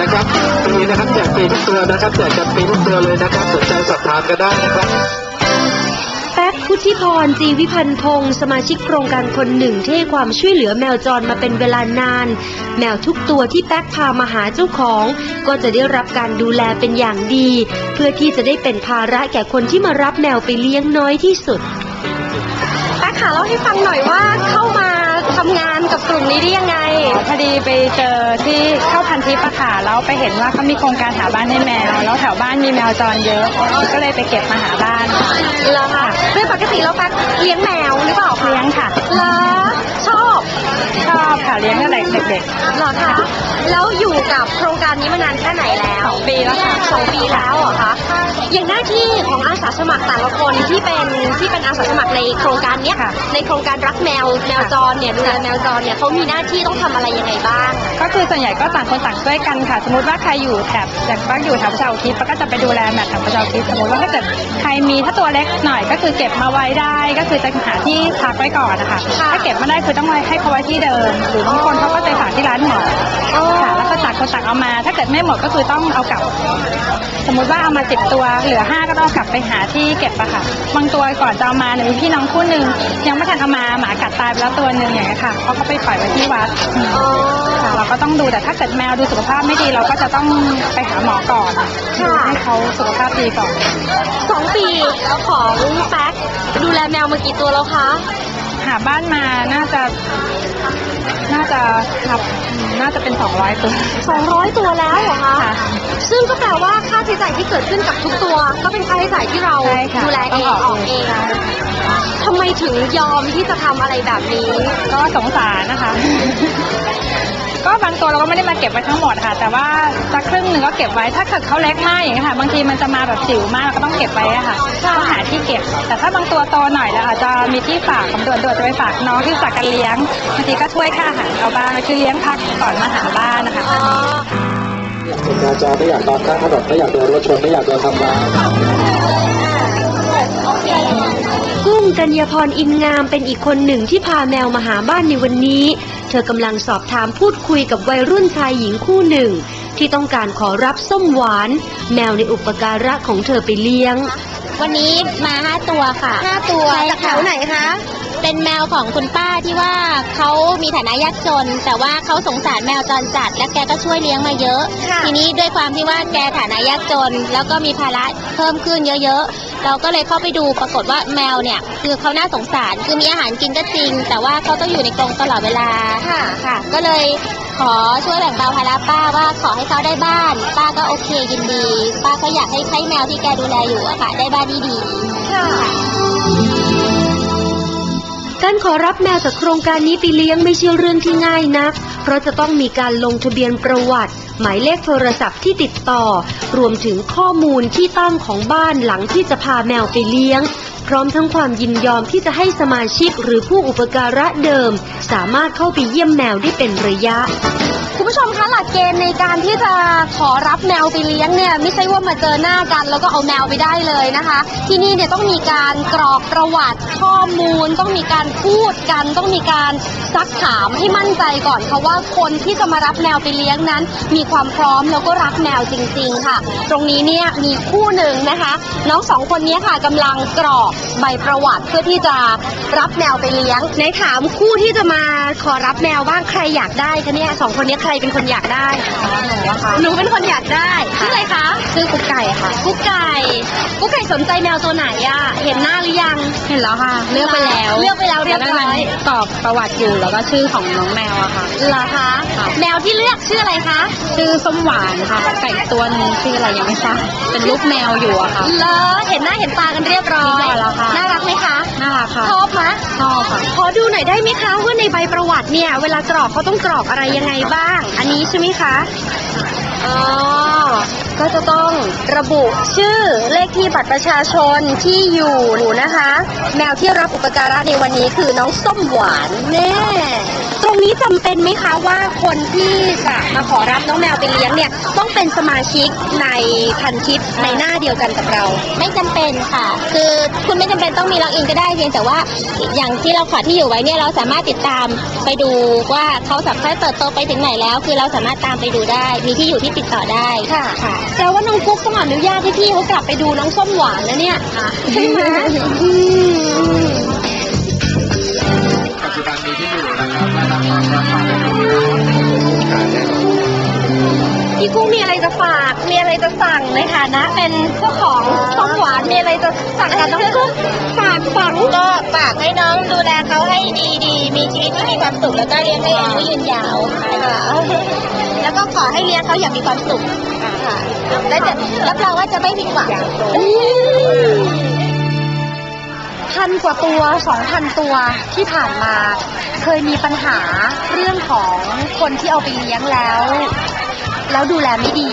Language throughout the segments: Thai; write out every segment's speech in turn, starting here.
นะครับตรงนี้นะครับแจกฟรีทุกตัวนะครับแจกกันฟรีทุกตัวเลยนะครับสนใจสอบถามก็ได้นะครับแป๊กพุทธิพรจีวิพันธ์พงศ์สมาชิกโครงการคนหนึ่งที่ให้ความช่วยเหลือแมวจรมาเป็นเวลานาน แมวทุกตัวที่แป๊กพามาหาเจ้าของ ก็จะได้รับการดูแลเป็นอย่างดี เพื่อที่จะได้เป็นภาระแก่คนที่มารับแมวไปเลี้ยงน้อยที่สุดแป๊กค่ะเล่าให้ฟังหน่อยว่าเข้ามา ทำงานกับกลุ่มนี้ได้ยังไง พอดีไปเจอที่เข้าพันทิปอะค่ะแล้วไปเห็นว่าเขามีโครงการหาบ้านให้แมว แล้วแถวบ้านมีแมวจรเยอะ ก็เลยไปเก็บมาหาบ้านเหรอคะโดยปกติแล้วแป๊กเลี้ยงแมวหรือเปล่าคะเลี้ยงค่ะเหรอช อบชอบค่ะเลี้ยงตั้งแต่เด็กเหรอคะแล้วอยู่กับโครงการนี้มานานแค่ไหนแล้วสองปีแล้วค่ะ สองปีแล้วเหรอคะ อย่างหน้าที่ของอาสาสมัครแต่ละคนที่เป็นที่เป็นอาสาสมัครในโครงการเนี้ยค่ะ ในโครงการรักแมวแมวจรเนี่ยดูแลแมวจรเนี่ยเขามีหน้าที่ต้องทำอะไรยังไงบ้างๆก็คือส่วนใหญ่ก็ต่างคนต่างช่วยกันค่ะ สมมติว่าใครอยู่แถบอย่างป้าอยู่แถวประชาอุทิศป้าก็จะไปดูแลแมวแถวประชาอุทิศสมมติว่าถ้าเกิดใครมีถ้าตัวเล็กหน่อยก็คือเก็บมาไว้ได้ ก็คือจะหาที่พักไว้ก่อนนะคะค่ะ ถ้าเก็บไม่ได้คือต้องไว้ให้เขาไว้ที่เดิม หรือบางคนเขาก็ไปฝากที่ร้านหมอค่ะแล้วก็ตักคนตักเอามา ถ้าเกิดไม่หมดก็คือต้องเอากลับ สมมุติว่าเอามาสิบตัว เหลือห้าก็ต้องเอากลับไปหาที่เก็บอะค่ะ บางตัวก่อนจะเอามาเนี่ยมีพี่น้องคู่หนึ่งยังไม่ทันเอามาหมากัดตายไปแล้วตัวหนึ่งอย่างเงี้ยค่ะเพราะเขาไปปล่อยไว้ที่วัดอืมอ๋อค่ะเราก็ต้องดูแต่ถ้าเกิดแมวดูสุขภาพไม่ดีเราก็จะต้องไปหาหมอก่อนดูให้เขาสุขภาพดีก่อนสองปีของแป๊กดูแลแมวมากี่ตัวแล้วคะ หาบ้านมาน่าจะ น่าจะครับอืมน่าจะเป็นสองร้อยตัว 200 ตัวแล้วเหรอคะ ค่ะ ซึ่งก็แปลว่าค่าใช้จ่ายที่เกิดขึ้นกับทุกตัว ก็เป็นค่าใช้จ่ายที่เราใช่ค่ะดูแลเองออกเองทำไมถึงยอมที่จะทำอะไรแบบนี้ ก็สงสารนะคะ ก็บางตัวเราก็ไม่ได้มาเก็บไว้ทั้งหมดค่ะ แต่ว่าสักครึ่งหนึ่งก็เก็บไว้ ถ้าเกิดเขาเล็กมากอย่างเงี้ยค่ะ บางทีมันจะมาแบบสิวมากเราก็ต้องเก็บไว้อะค่ะต้องหาที่เก็บ แต่ถ้าบางตัวโตหน่อยแล้วอาจจะมีที่ฝากผมด่วนๆจะไปฝากน้องที่ฝากกันเลี้ยงบางทีก็ช่วยค่าอาหารเอาบ้างคือเลี้ยงพักก่อนมาหาบ้านนะคะอ๋อเป็นแมวจรไม่อยากตอนข้างถนนไม่อยากโดนรถชนไม่อยากโดนทำร้ายกุ้งกัญญาพรอินงามเป็นอีกคนหนึ่งที่พาแมวมาหาบ้านในวันนี้ เธอกำลังสอบถามพูดคุยกับวัยรุ่นชายหญิงคู่หนึ่ง ที่ต้องการขอรับส้มหวาน แมวในอุปการะของเธอไปเลี้ยง วันนี้มาห้าตัวค่ะห้าตัวใช่จากแถค่ะวไหนคะ เป็นแมวของคุณป้าที่ว่าเขามีฐานะยากจน แต่ว่าเขาสงสารแมวจรจัด และแกก็ช่วยเลี้ยงมาเยอะ ค่ะทีนี้ด้วยความที่ว่าแกฐานะยากจน แล้วก็มีภาระเพิ่มขึ้นเยอะๆ เราก็เลยเข้าไปดูปรากฏว่าแมวเนี่ย คือเขาน่าสงสารคือมีอาหารกินก็จริง แต่ว่าเขาต้องอยู่ในกรงตลอดเวลาค่ะ ค่ะ ก็เลยขอช่วยแบ่งเบาภาระป้าว่าขอให้เขาได้บ้าน ป้าก็โอเคยินดี ป้าก็อยากให้ให้แมวที่แกดูแลอยู่อะค่ะได้บ้านที่ดี ค่ะ การขอรับแมวจากโครงการนี้ไปเลี้ยงไม่ใช่เรื่องที่ง่ายนัก เพราะจะต้องมีการลงทะเบียนประวัติ หมายเลขโทรศัพท์ที่ติดต่อ รวมถึงข้อมูลที่ตั้งของบ้านหลังที่จะพาแมวไปเลี้ยง พร้อมทั้งความยินยอมที่จะให้สมาชิกหรือผู้อุปการะเดิม สามารถเข้าไปเยี่ยมแมวได้เป็นระยะ คุณผู้ชมคะหลักเกณฑ์ในการที่จะขอรับแมวไปเลี้ยงเนี่ยไม่ใช่ว่ามาเจอหน้ากัน แล้วก็เอาแมวไปได้เลยนะคะ ที่นี่เนี่ยต้องมีการกรอกประวัติข้อมูล ต้องมีการพูดกัน ต้องมีการซักถามให้มั่นใจก่อนค่ะว่าคนที่จะมารับแมวไปเลี้ยงนั้น มีความพร้อมแล้วก็รักแมวจริง ๆ ค่ะ ตรงนี้เนี่ยมีคู่หนึ่งนะคะ น้องสองคนนี้ค่ะกำลังกรอกใบประวัติเพื่อที่จะรับแมวไปเลี้ยงในถามคู่ที่จะมาขอรับแมวบ้างใครอยากได้คะเนี่ยสองคนนี้ใครเป็นคนอยากได้หนูอะค่ะหนูเป็นคนอยากได้ชื่ออะไรคะชื่อกุ๊กไก่ค่ะกุ๊กไก่กุ๊กไก่สนใจแมวตัวไหนอะเห็นหน้าหรือยังเห็นแล้วค่ะ เลือกไปแล้ว เลือกไปแล้วเรียบร้อยกรอกประวัติอยู่แล้วก็ชื่อของน้องแมวอะค่ะเหรอคะแมวที่เลือกชื่ออะไรคะชื่อส้มหวานค่ะไก่ตัวหนึงชื่ออะไรยังไม่ทราบเป็นรูปแมวอยู่อะค่ะเหรอเห็นหน้าเห็นตากันเรียบร้อยเรียบร้อยแล้วค่ะ น่ารักไหมคะ น่ารักค่ะ ชอบไหมชอบค่ะ ขอดูหน่อยได้ไหมคะว่าในใบประวัติเนี่ยเวลากรอกเขาต้องกรอกอะไรยังไงบ้าง อันนี้ใช่ไหมคะ อ๋อ ก็จะต้องระบุชื่อเลขที่บัตรประชาชนที่อยู่นะคะ แมวที่รับอุปการะในวันนี้คือน้องส้มหวานแน่ต รงนี้นี้จำเป็นไหมคะว่าคนที่จะมาขอรับน้องแมวไปเลี้ยงเนี่ยต้องเป็นสมาชิกในพันทิปในหน้าเดียวกันกับเรา ไม่จำเป็นค่ะ คือคุณไม่จำเป็นต้องมีล็อกอินก็ได้เพียงแต่ว่าอย่างที่เราขอที่อยู่ไว้เนี่ยเราสามารถติดตามไปดูว่าเขาสามารถเติบโตไปถึงไหนแล้ว คือเราสามารถตามไปดูได้ มีที่อยู่ที่ติดต่อได้ค่ะค่ะแต่ว่าน้องกุ๊กต้องอนุญาตให้พี่เขากลับไปดูน้องส้มหวานนะเนี่ยใช่ไหมอืมปั จจุบันมีที่อยู่นะครับและรับความรับความได้ดูการแน่นอนพี่กุ้งมีอะไรจะฝาก มีอะไรจะสั่งในฐานะ เป็นเจ้าของส้มหวาน มีอะไรจะสั่งกับน้องกุ้งฝากฝังก็ฝากให้น้องดูแลเขาให้ดีๆมีชีวิตที่มีความสุขแล้วก็เลี้ยงให้อายุยืนยาวค่ะแล้วก็ขอให้เลี้ยงเขาอย่างมีความสุขค่ะ และจะรับรองว่าจะไม่ผิดหวัง พันกว่าตัวสองพันตัวที่ผ่านมา เคยมีปัญหาเรื่องของคนที่เอาไปเลี้ยงแล้ว แล้วดูแลไม่ดี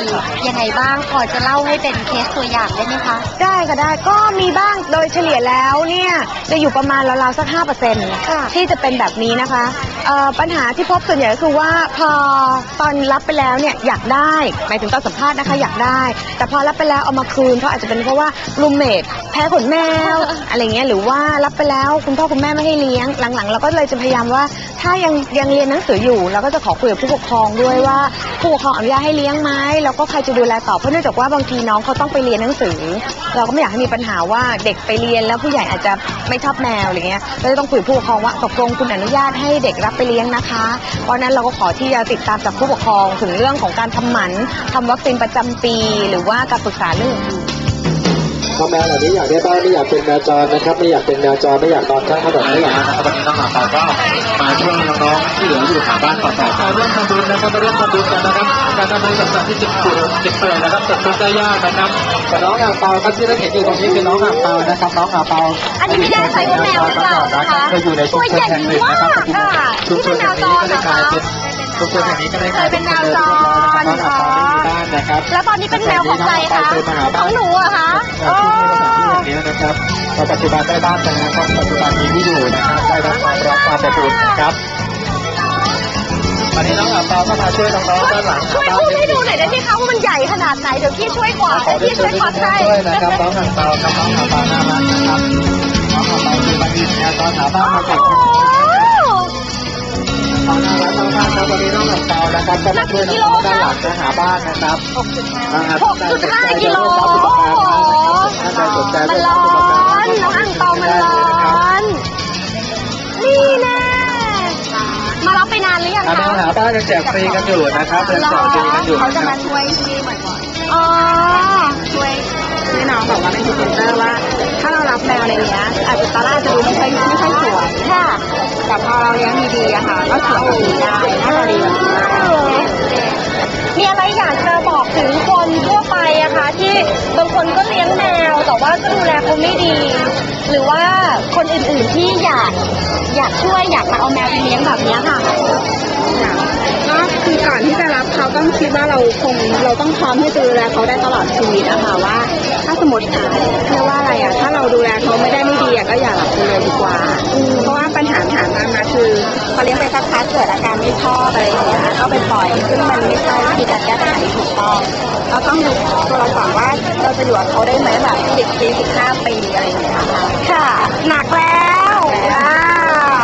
ยังไงบ้างพอจะเล่าให้เป็นเคสตัวอย่างได้ไหมคะ ได้ค่ะได้ก็มีบ้างโดยเฉลี่ยแล้วเนี่ยจะอยู่ประมาณราวๆสักห้าเปอร์เซ็นต์ค่ะที่จะเป็นแบบนี้นะคะเอ่อปัญหาที่พบส่วนใหญ่ก็คือว่าพอตอนรับไปแล้วเนี่ยอยากได้หมายถึงตอนสัมภาษณ์นะคะอยากได้ แต่พอรับไปแล้วเอามาคืนเพราะอาจจะเป็นเพราะว่ารูมเมทแพ้ขนแมวอะไรเงี้ยหรือว่ารับไปแล้วคุณพ่อคุณแม่ไม่ให้เลี้ยงหลังๆ เราก็เลยจะพยายามว่าถ้ายังยังเรียนหนังสืออยู่เราก็จะขอคุยกับผู้ปกครองด้วยว่าผู้ปกครองอนุญาตให้เลี้ยงไหมแล้วก็ใครจะดูแลต่อเพราะเนื่องจากว่าบางทีน้องเขาต้องไปเรียนหนังสือ เราก็ไม่อยากให้มีปัญหาว่าเด็กไปเรียนแล้วผู้ใหญ่อาจจะไม่ชอบแมวอะไรเงี้ยเราจะต้องคุยกับผู้ปกครองว่าตกลงคุณอนุญาตให้เด็กรับไปเลี้ยงนะคะ เพราะฉะนั้นเราก็ขอที่จะติดตามจากผู้ปกครองถึงเรื่องของการทำหมันทำวัคซีนประจำปี หรือว่าการปรึกษาเรื่องอื่น พอแมวเหล่านี้อยากได้บ้านไม่อยากเป็นแมวจรนะครับ ไม่อยากเป็นแมวจรไม่อยากนอนข้างถนนไม่อยากนะครับวันนี้น้องหมาป่าก็มาช่วยน้องๆที่เหลืออยู่หาบ้านต่อไปมาร่วมทำบุญนะครับมาร่วมทำบุญกันนะครับการทำบุญสำหรับที่เจ็บปวดเจ็บป่วยนะครับตกทุกข์ได้ยากนะครับแต่น้องอ่างเปาครับที่เราเห็นอยู่ตรงนี้คือน้องอ่างเปานะครับน้องอ่างเปาอันนี้ไม่แน่ใจว่าแมวหรือเปล่านะคะเคยอยู่ในชุมชนแห่งหนึ่งนะครับปัจจุบันชุมชนแห่งนี้ก็ได้กลายเป็นชุมชนแห่งนี้ก็ได้กลายเป็นคนเดินน้ นนะครับแล้วตอนนี้เป็นแมวของใครคะของหนูอะคะเอ่อที่นี่นะครับที่อย่างนี้นะครับพอปัจจุบันได้บ้านแล้วนะครับปัจจุบันมีที่อยู่นะครับได้รับความรักความอบอุ่นนะครับวันนี้น้องอ่างเปาก็มาช่วยน้องๆด้านหลังช่วยพูดให้ดูหน่อยได้ไหมคะว่ามันใหญ่ขนาดไหนเดี๋ยวพี่ช่วยกวาดขอได้พี่ช่ช่ววยยกวาดให้ด้วยนะครับน้องอ่างเปาครับน้องอ่างเปาน่ารักนะครับน้องอ่างเปาคือบัณฑิตเนี่ยตอนหาบ้านมาเก็บ โอ้น้องน่ารักมากๆครับวันนี้น้องอ่างเปานะครับก็มาช่วยน้องๆด้านหลังจะหาบ้านนะครับหกจุดห้ากิโลท่านใดสนใจมันเรื่องร้อการนน้องอ่างเปามันร้อนนี่แน่มารับไปนานหรือยังอะคะเราหาบ้านยังแจกฟรีกันอยู่นะครับยังแจกฟรีกันอยู่เขานะจะครัมาบช่วย แต่พอเราเลี้ยงดีๆอะค่ะ ก็สวยแบบนี้ได้น่าจะดีแบบนี้ได้มีอะไรอยากจะบอกถึงคนทั่วไปอะคะที่บางคนก็เลี้ยงแมวแต่ว่าก็ดูแลเขาไม่ดี หรือว่าคนอื่นๆที่อยากอยากช่วยอยากมาเอาแมวไปเลี้ยงแบบเนี้ยค่ะ ก็คือก่อนที่จะรับเขาต้องคิดว่าเราคงเราต้องพร้อมที่จะดูแลเขาได้ตลอดชีวิตอะค่ะว่า ถ้าสมมติเรียกว่าอะไรอะถ้าเราดูแลเขาไม่ได้ไม่ดีอะก็อย่ารับเลยดีกว่า เกิดอาการไม่ชอบอะไรอย่างเงี้ยก็ไปปล่อย ซึ่งมันไม่ใช่วิธีการแก้ปัญหาที่ถูกต้องเราต้องดูตัวเราก่อนว่าเราจะอยู่กับเขาได้ไหมแบบสิบปีสิบห้าปีอะไรอย่างเงี้ยค่ะค่ะหนักแล้วว้า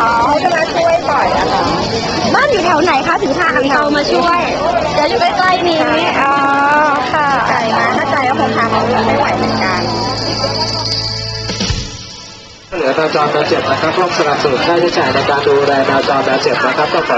วเขาจะมาช่วยปล่อยอะค่ะบ้านอยู่แถวไหนคะถึงพาอังเปามาช่วยเดี๋ยวอยู่ใกล้ๆนี้อ๋อค่ะไกลนะถ้าไกลก็คงพาเขาไม่ไหวเหมือนกัน เหลือแมวจรแมวเจ็บนะครับร่วมสนับสนุนค่าใช้จ่ายในการดูแลแมวจรแมวเจ็บนะครับก็ขอ